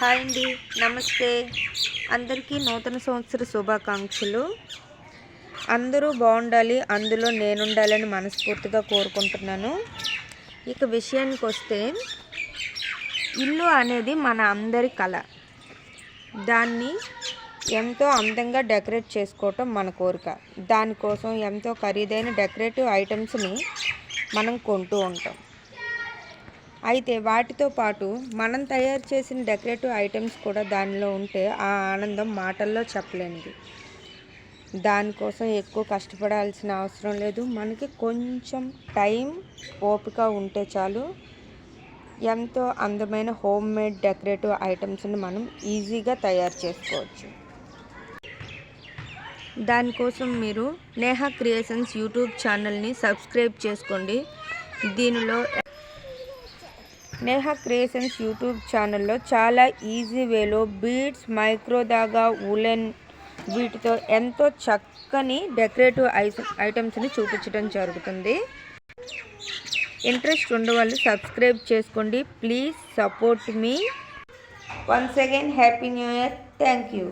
Hi అండి నమస్తే. అందరికీ నూతన సంవత్సర శుభాకాంక్షలు. అందరూ బాగుండాలి అందులో నేనుండాలని మనస్ఫూర్తిగా కోరుకుంటున్నాను. ఇక విషయానికి వస్తే ఇల్లు అనేది మన అందరి కళ. దాన్ని ఎంతో అందంగా డెకరేట్ చేసుకోవటం మన కోరిక. దానికోసం ఎంతో ఖరీదైన డెకరేటివ్ ఐటమ్స్ని మనం కొంటూ ఉంటాం. అయితే వాటితో పాటు మనం తయారు చేసిన డెకరేటివ్ ఐటమ్స్ కూడా దానిలో ఉంటే ఆ ఆనందం మాటల్లో చెప్పలేనిది. దానికోసం ఎక్కువ కష్టపడాల్సిన అవసరం లేదు. మనకి కొంచెం టైం ఓపిక ఉంటే చాలు. ఎంతో అందమైన హోమ్ మేడ్ డెకరేటివ్ ఐటమ్స్ని మనం ఈజీగా తయారు చేసుకోవచ్చు. దానికోసం మీరు నేహా క్రియేషన్స్ యూట్యూబ్ ఛానల్ని సబ్స్క్రైబ్ చేసుకోండి. దీనిలో నేహా క్రియేషన్స్ యూట్యూబ్ ఛానల్లో చాలా ఈజీ వేలో బీడ్స్ మైక్రో దాగా ఉలెన్ వీటితో ఎంతో చక్కని డెకరేటివ్ ఐటమ్స్ని చూపించడం జరుగుతుంది. ఇంట్రెస్ట్ ఉండవాళ్ళు సబ్స్క్రైబ్ చేసుకోండి. Please support me. Once again happy new year. Thank you.